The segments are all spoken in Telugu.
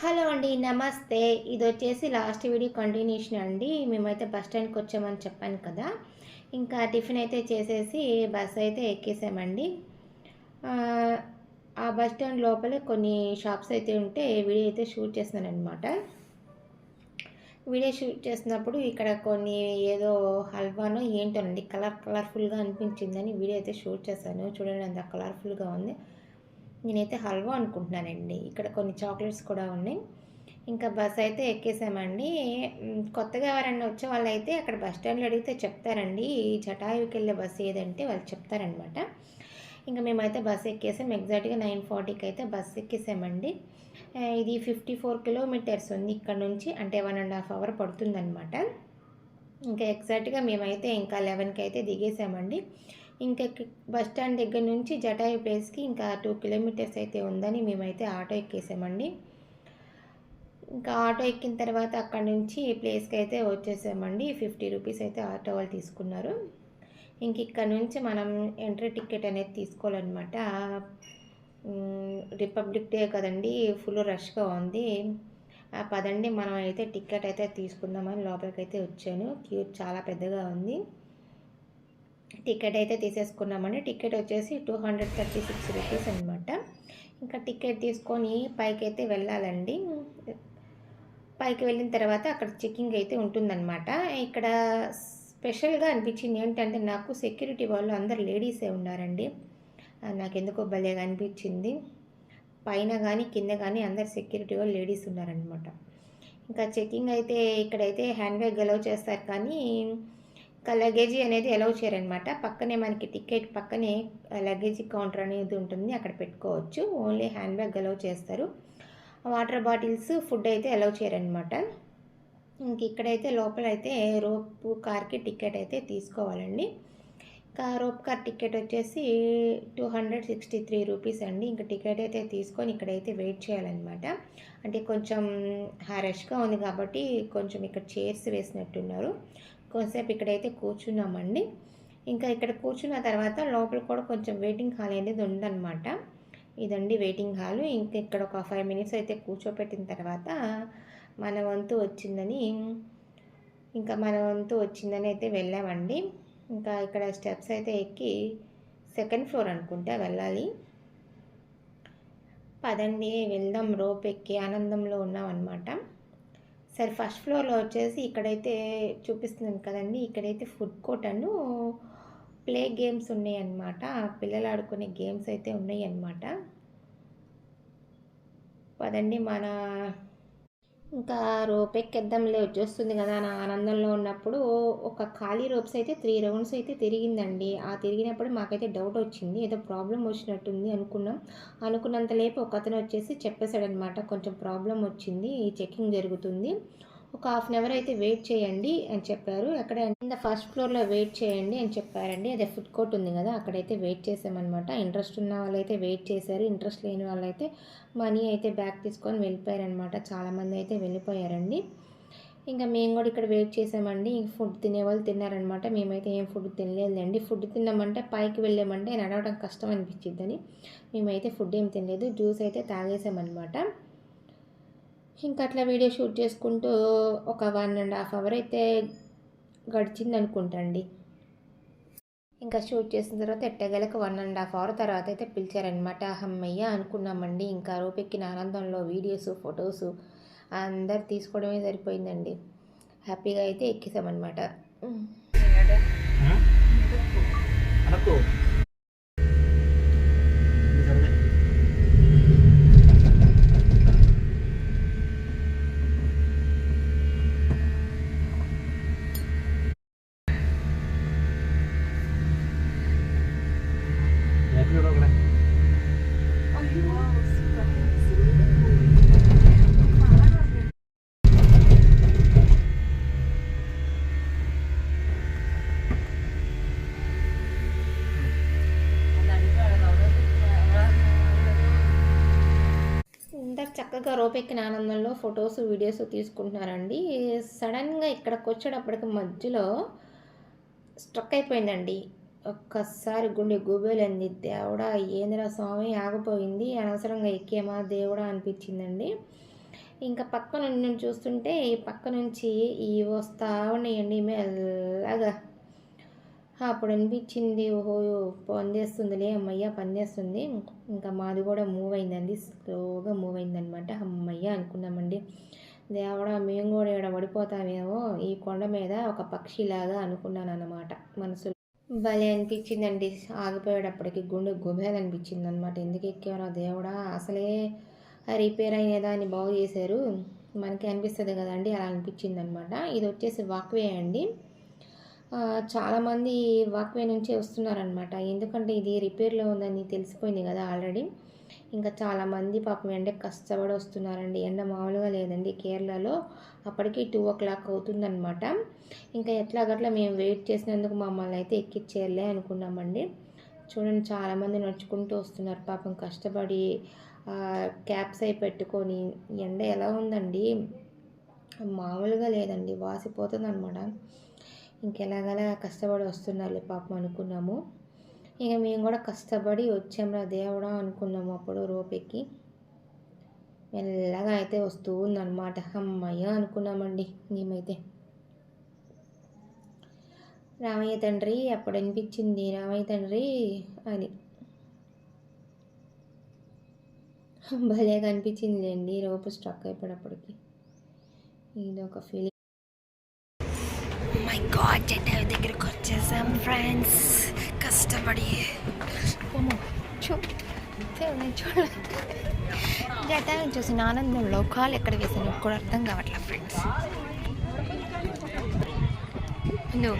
హలో అండి నమస్తే. ఇది వచ్చేసి లాస్ట్ వీడియో కంటిన్యూషన్ అండి. మేమైతే బస్ స్టాండ్కి వచ్చామని చెప్పాను కదా. ఇంకా టిఫిన్ అయితే చేసేసి బస్ అయితే ఎక్కేసామండి. ఆ, బస్ స్టాండ్ లోపలే కొన్ని షాప్స్ అయితే ఉంటే వీడియో అయితే షూట్ చేస్తున్నాను అనమాట వీడియో షూట్ చేసినప్పుడు ఇక్కడ కొన్ని ఏదో హల్వానో ఏంటోనండి కలర్ కలర్ఫుల్గా అనిపించిందని వీడియో అయితే షూట్ చేశాను. చూడండి అంత కలర్ఫుల్గా ఉంది. నేనైతే హల్వా అనుకుంటున్నానండి. ఇక్కడ కొన్ని చాక్లెట్స్ కూడా ఉన్నాయి. ఇంకా బస్ అయితే ఎక్కేసామండి. కొత్తగా ఎవరైనా వచ్చే వాళ్ళు అయితే అక్కడ బస్ స్టాండ్లో అడిగితే చెప్తారండి. ఈ జటాయుకి వెళ్ళే బస్సు ఏదంటే వాళ్ళు చెప్తారనమాట. ఇంకా మేమైతే బస్ ఎక్కేసాం. ఎగ్జాక్ట్గా నైన్ ఫార్టీకి అయితే బస్ ఎక్కేసామండి. ఇది ఫిఫ్టీ ఫోర్ కిలోమీటర్స్ ఉంది ఇక్కడ నుంచి. అంటే వన్ అండ్ హాఫ్ అవర్ పడుతుందన్నమాట ఇంకా ఎగ్జాక్ట్గా మేమైతే ఇంకా లెవెన్కి అయితే దిగేసామండి. ఇంకా బస్ స్టాండ్ దగ్గర నుంచి జటాయు ప్లేస్కి ఇంకా టూ కిలోమీటర్స్ అయితే ఉందని మేమైతే ఆటో ఎక్కేసామండి. ఇంకా ఆటో ఎక్కిన తర్వాత అక్కడ నుంచి ప్లేస్కి అయితే వచ్చేసామండి. ఫిఫ్టీ రూపీస్ అయితే ఆటో వాళ్ళు తీసుకున్నారు. ఇంక ఇక్కడ నుంచి మనం ఎంట్రీ టికెట్ అనేది తీసుకోవాలన్నమాట. రిపబ్లిక్ డే కదండి ఫుల్ రష్గా ఉంది. ఆ పదండి మనం అయితే టికెట్ అయితే తీసుకుందామని లోపలికి అయితే వచ్చాను. క్యూ చాలా పెద్దగా ఉంది. టికెట్ అయితే తీసేసుకున్నామండి. టికెట్ వచ్చేసి two hundred thirty six rupees అనమాట ఇంకా టికెట్ తీసుకొని పైకి అయితే వెళ్ళాలండి. పైకి వెళ్ళిన తర్వాత అక్కడ చెకింగ్ అయితే ఉంటుందన్నమాట. ఇక్కడ స్పెషల్గా అనిపించింది ఏంటంటే నాకు సెక్యూరిటీ వాళ్ళు అందరు లేడీసే ఉన్నారండి. నాకు నాకెందుకో భలేగా అనిపించింది. పైన కానీ కింద కానీ అందరు సెక్యూరిటీ వాళ్ళు లేడీస్ ఉన్నారనమాట ఇంకా చెకింగ్ అయితే ఇక్కడైతే హ్యాండ్ బ్యాగ్ అలౌ చేస్తారు కానీ లగేజీ అనేది అలౌ చేయరనమాట. పక్కనే మనకి టికెట్ పక్కనే లగేజీ కౌంటర్ అనేది ఉంటుంది. అక్కడ పెట్టుకోవచ్చు. ఓన్లీ హ్యాండ్ బ్యాగ్ అలౌ చేస్తారు. వాటర్ బాటిల్స్ ఫుడ్ అయితే అలౌ చేయరనమాట. ఇంక ఇక్కడైతే లోపల అయితే రోప్ కార్కి టికెట్ అయితే తీసుకోవాలండి. రోప్ కార్ టికెట్ వచ్చేసి two hundred sixty three rupees అండి. ఇంకా టికెట్ అయితే తీసుకొని ఇక్కడైతే వెయిట్ చేయాలన్నమాట. అంటే కొంచెం హారష్గా ఉంది కాబట్టి కొంచెం ఇక్కడ చైర్స్ వేసినట్టున్నారు. కొంతసేపు ఇక్కడైతే కూర్చున్నామండి. ఇంకా ఇక్కడ కూర్చున్న తర్వాత లోపల కూడా కొంచెం వెయిటింగ్ హాల్ అనేది ఉందన్నమాట. ఇదండి వెయిటింగ్ హాల్. ఇంకా ఇక్కడ ఒక ఫైవ్ మినిట్స్ అయితే కూర్చోపెట్టిన తర్వాత మన వంతు వచ్చిందని ఇంకా మన వంతు వచ్చిందని అయితే వెళ్ళామండి. ఇంకా ఇక్కడ స్టెప్స్ అయితే ఎక్కి సెకండ్ ఫ్లోర్ అనుకుంటా వెళ్ళాలి. పదండి వెళ్దాం రోప్ ఎక్కి ఆనందంలో ఉన్నాం అనమాట సరే ఫస్ట్ ఫ్లోర్లో వచ్చేసి ఇక్కడైతే చూపిస్తున్నాను కదండి ఇక్కడైతే ఫుడ్ కోర్ట్ అను ప్లే గేమ్స్ ఉన్నాయి అన్నమాట పిల్లలు ఆడుకునే గేమ్స్ అయితే ఉన్నాయి అన్నమాట పదండి మన ఇంకా రోప్ ఎక్కేద్దాంలే వచ్చేస్తుంది కదా నా ఆనందంలో ఉన్నప్పుడు. ఒక ఖాళీ రోప్స్ అయితే త్రీ రౌండ్స్ అయితే తిరిగిందండి. ఆ తిరిగినప్పుడు మాకైతే డౌట్ వచ్చింది. ఏదో ప్రాబ్లం వచ్చినట్టుంది అనుకున్నాం. అనుకున్నంతలేపు ఒక అతను వచ్చేసి చెప్పేశాడనమాట. కొంచెం ప్రాబ్లం వచ్చింది చెకింగ్ జరుగుతుంది. ఒక హాఫ్ అన్ అవర్ అయితే వెయిట్ చేయండి అని చెప్పారు. అక్కడ కింద ఫస్ట్ ఫ్లోర్లో వెయిట్ చేయండి అని చెప్పారండి. అదే ఫుడ్ కోర్ట్ ఉంది కదా అక్కడైతే వెయిట్ చేసామన్నమాట ఇంట్రెస్ట్ ఉన్న వాళ్ళైతే వెయిట్ చేశారు. ఇంట్రెస్ట్ లేని వాళ్ళైతే మనీ అయితే బ్యాక్ తీసుకొని వెళ్ళిపోయారనమాట చాలామంది అయితే వెళ్ళిపోయారండి. ఇంకా మేము కూడా ఇక్కడ వెయిట్ చేసామండి ఇంక ఫుడ్ తినేవాళ్ళు తిన్నారనమాట మేమైతే ఏం ఫుడ్ తినలేదండి ఫుడ్ తిన్నామంటే పైకి వెళ్ళామంటే నడవడం కష్టం అనిపించిద్దని మేమైతే ఫుడ్ ఏం తినలేదు. జ్యూస్ అయితే తాగేసామన్నమాట. ఇంకా అట్లా వీడియో షూట్ చేసుకుంటూ ఒక వన్ అండ్ హాఫ్ అవర్ అయితే గడిచింది అనుకుంటండి ఇంకా షూట్ చేసిన తర్వాత ఎట్టగలకి వన్ అండ్ హాఫ్ అవర్ తర్వాత అయితే పిలిచారనమాట అమ్మయ్య అనుకున్నామండి. ఇంకా రూపెక్కిన ఆనందంలో వీడియోస్ ఫొటోస్ అందరు తీసుకోవడమే సరిపోయిందండి. హ్యాపీగా అయితే ఎక్కేసామన్నమాట. రోపెక్కిన ఆనందంలో ఫొటోస్ వీడియోస్ తీసుకుంటున్నారండి. సడన్గా ఇక్కడికి వచ్చేటప్పటికి మధ్యలో స్ట్రక్ అయిపోయిందండి. ఒక్కసారి గుండె గుబేలంది. దేవుడా ఏందిరా స్వామి ఆగిపోయింది. అనవసరంగా ఎక్కేమా? దేవుడా అనిపించిందండి. ఇంకా పక్క నుండి చూస్తుంటే ఈ పక్క నుంచి ఈ వస్తూ ఉన్నాయండి మెల్లగా అప్పుడు అనిపించింది ఓహో పనిచేస్తుందిలే అమ్మయ్య పనిచేస్తుంది ఇంకా మాది కూడా మూవ్ అయిందండి స్లోగా మూవ్ అయిందనమాట అమ్మయ్య అనుకున్నామండి. దేవుడా మేము కూడా ఇక్కడ పడిపోతామేమో ఈ కొండ మీద ఒక పక్షిలాగా అనుకున్నాను అనమాట మనసులో. భలే అనిపించిందండి. ఆగిపోయేటప్పటికి గుండె గుబేలు అనిపించింది అనమాట ఎందుకు ఎక్కారో దేవుడా అసలే రిపేర్ అయిన దాన్ని బాగు చేశారు. మనకి అనిపిస్తుంది కదండి అలా అనిపించింది అనమాట ఇది వచ్చేసి వాక్వే అండి. చాలామంది వాక్వే నుంచి వస్తున్నారనమాట ఎందుకంటే ఇది రిపేర్లో ఉందని తెలిసిపోయింది కదా ఆల్రెడీ. ఇంకా చాలామంది పాపం ఎండ కష్టపడి వస్తున్నారండి. ఎండ మామూలుగా లేదండి. కేరళలో అప్పటికి టూ ఓ క్లాక్ అవుతుందన్నమాట. ఇంకా ఎట్లాగట్లా మేము వెయిట్ చేసినందుకు మమ్మల్ని అయితే ఎక్కిచ్చేయాలే అనుకున్నామండి. చూడండి చాలామంది నడుచుకుంటూ వస్తున్నారు. పాపం కష్టపడి క్యాప్స్ అయి పెట్టుకొని ఎండ ఎలా ఉందండి? మామూలుగా లేదండి. వాసిపోతుంది అనమాట ఇంకెలాగలా కష్టపడి వస్తున్నారు పాపం అనుకున్నాము. ఇక మేము కూడా కష్టపడి వచ్చాంరా దేవుడా అనుకున్నాము అప్పుడు రోపెక్కి. మెల్లగా అయితే వస్తూ ఉందన్నమాట అమ్మయ్య అనుకున్నామండి మేమైతే. రామయ్య తండ్రి అప్పుడు అనిపించింది రామయ్య తండ్రి అని భలేగా అనిపించింది అండి రోపు స్ట్రక్ అయిపోయినప్పటికి. ఇది ఒక ఫీలింగ్ మై గాడ్ జెండా దగ్గరికి వచ్చేసాం ఫ్రెండ్స్ కష్టపడి. చూడ జటాన్ని చూసిన ఆనందంలో కాలు ఎక్కడ వేసాను కూడా అర్థం కావట్లేదు ఫ్రెండ్స్ హలో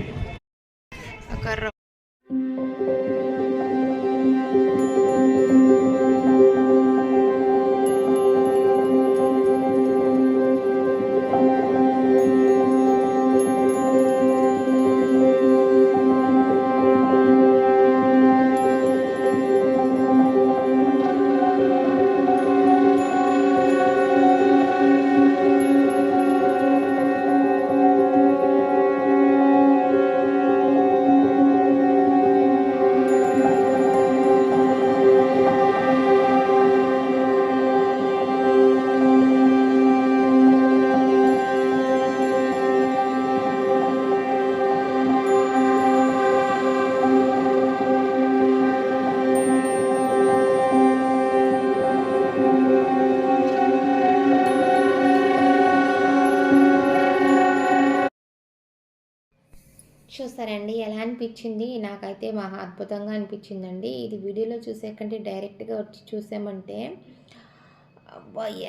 చూసారండి ఎలా అనిపించింది? నాకైతే మహా అద్భుతంగా అనిపించిందండి. ఇది వీడియోలో చూసే కంటే డైరెక్ట్గా వచ్చి చూసామంటే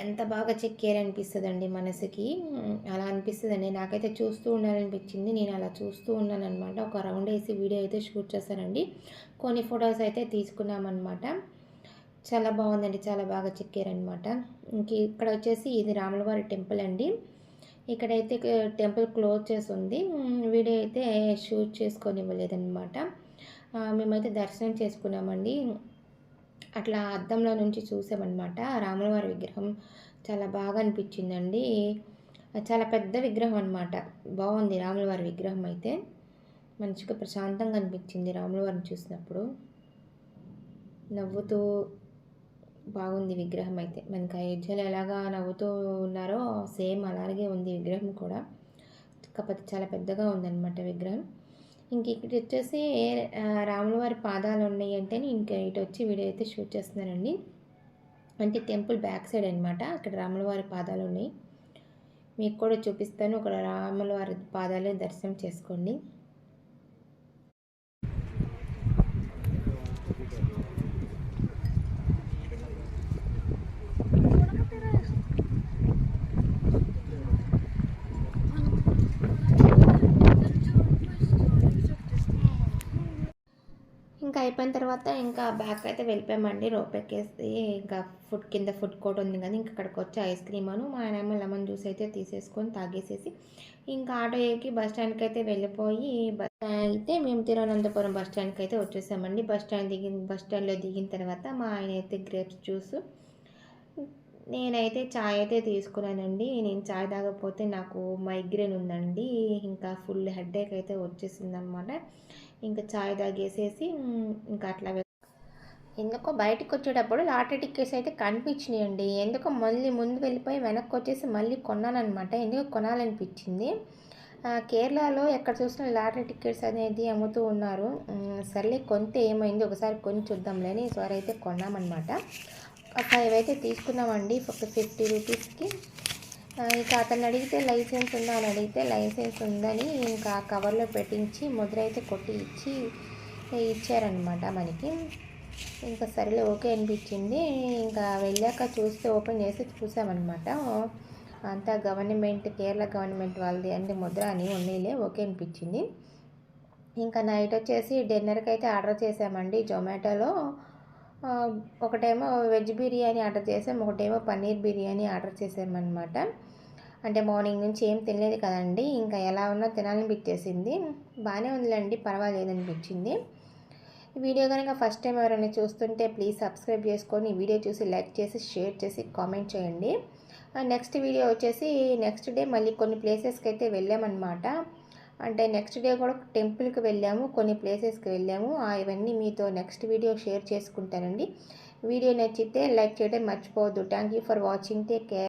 ఎంత బాగా చెక్కారనిపిస్తుందండి మనసుకి. అలా అనిపిస్తుందండి. నాకైతే చూస్తూ ఉండాలనిపించింది. నేను అలా చూస్తూ ఉన్నానమాట ఒక రౌండ్ వేసి వీడియో అయితే షూట్ చేశానండి. కొన్ని ఫొటోస్ అయితే తీసుకున్నామన్నమాట. చాలా బాగుందండి. చాలా బాగా చెక్కారనమాట ఇంక ఇక్కడ వచ్చేసి ఇది రాములవారి టెంపుల్ అండి. ఇక్కడైతే టెంపుల్ క్లోజ్ చేసి ఉంది వీడియో అయితే షూట్ చేసుకొని ఇవ్వలేదన్నమాట మేమైతే దర్శనం చేసుకున్నామండి. అట్లా అద్దంలో నుంచి చూసామన్నమాట. రాములవారి విగ్రహం చాలా బాగా అనిపించిందండి. చాలా పెద్ద విగ్రహం అనమాట బాగుంది రాములవారి విగ్రహం అయితే. మంచిగా ప్రశాంతంగా అనిపించింది రాములవారిని చూసినప్పుడు. నవ్వుతూ బాగుంది విగ్రహం అయితే. మనకి అయోధ్యలో ఎలాగా నవ్వుతూ ఉన్నారో సేమ్ అలాగే ఉంది విగ్రహం కూడా. కాకపోతే చాలా పెద్దగా ఉందన్నమాట విగ్రహం. ఇంక ఇక్కడ వచ్చేసి ఏ రాముల వారి పాదాలు ఉన్నాయి అంటే ఇంక ఇంకా ఇటు వచ్చి వీడియో అయితే షూట్ చేస్తున్నానండి. అంటే టెంపుల్ బ్యాక్ సైడ్ అనమాట అక్కడ రాముల వారి పాదాలు ఉన్నాయి. మీకు కూడా చూపిస్తాను. అక్కడ రాముల వారి పాదాలు దర్శనం చేసుకోండి. దాని తర్వాత ఇంకా బ్యాక్ అయితే వెళ్ళిపోయామండి. రోప్ ఎక్కేసి ఇంకా ఫుడ్ కింద ఫుడ్ కోర్ట్ ఉంది కదా ఇంకా అక్కడికి వచ్చి ఐస్ క్రీమ్ అను మా ఆయన లెమన్ జ్యూస్ అయితే తీసేసుకొని తాగేసేసి ఇంకా ఆటో ఎక్కి బస్ స్టాండ్కి అయితే వెళ్ళిపోయి బస్ అయితే మేము తిరువనంతపురం బస్ స్టాండ్కి అయితే వచ్చేసామండి. బస్ స్టాండ్ దిగిన బస్ స్టాండ్లో దిగిన తర్వాత మా ఆయన అయితే గ్రేప్స్ జ్యూస్ నేనైతే చాయ్ అయితే తీసుకున్నానండి. నేను చాయ్ తాగకపోతే నాకు మైగ్రేన్ ఉందండి. ఇంకా ఫుల్ హెడేక్ అయితే వచ్చేసింది అనమాట ఇంకా చాయ్ తాగేసేసి ఇంకా అట్లా ఎందుకో బయటకు వచ్చేటప్పుడు లాటరీ టికెట్స్ అయితే కనిపించినాయండి. ఎందుకో మళ్ళీ ముందు వెళ్ళిపోయి వెనక్కి వచ్చేసి మళ్ళీ కొన్నానమాట ఎందుకో కొనాలనిపించింది. కేరళలో ఎక్కడ చూసినా లాటరీ టికెట్స్ అనేది అమ్ముతూ ఉన్నారు. సర్లే కొంత ఏమైంది? ఒకసారి కొని చూద్దాంలే అని ఈసారి అయితే కొన్నామన్నమాట ఫైవ్ అయితే తీసుకున్నామండి ఒక ఫిఫ్టీ రూపీస్కి ఇంకా అతను అడిగితే లైసెన్స్ ఉందా అని అడిగితే లైసెన్స్ ఉందని ఇంకా కవర్లో పెట్టించి ముద్ర అయితే కొట్టి ఇచ్చి ఇచ్చారనమాట మనకి. ఇంకా సరేలే ఓకే అనిపించింది. ఇంకా వెళ్ళాక చూస్తే ఓపెన్ చేసి చూసామన్నమాట. అంతా గవర్నమెంట్ కేరళ గవర్నమెంట్ వాళ్ళది అంటే ముద్ర అని ఉన్నీలే ఓకే అనిపించింది. ఇంకా నైట్ వచ్చేసి డిన్నర్కి అయితే ఆర్డర్ చేసామండి జొమాటోలో. ఒకటేమో వెజ్ బిర్యానీ ఆర్డర్ చేసాం ఒకటేమో పన్నీర్ బిర్యానీ ఆర్డర్ చేసామన్నమాట. అంటే మార్నింగ్ నుంచి ఏం తినలేదు కదండి ఇంకా ఎలా ఉన్నా తినాలనిపించేసింది. బాగానే ఉందిలేండి పర్వాలేదు అనిపించింది వీడియో కనుక ఫస్ట్ టైం ఎవరైనా చూస్తుంటే ప్లీజ్ సబ్స్క్రైబ్ చేసుకొని వీడియో చూసి లైక్ చేసి షేర్ చేసి కామెంట్ చేయండి. నెక్స్ట్ వీడియో వచ్చేసి నెక్స్ట్ డే మళ్ళీ కొన్ని ప్లేసెస్కి అయితే వెళ్ళామన్నమాట. అంటే నెక్స్ట్ డే కూడా టెంపుల్కి వెళ్ళాము కొన్ని ప్లేసెస్కి వెళ్ళాము. ఇవన్నీ మీతో నెక్స్ట్ వీడియో షేర్ చేసుకుంటానండి. వీడియో నచ్చితే లైక్ చేయడం మర్చిపోవద్దు. Thank you for watching take care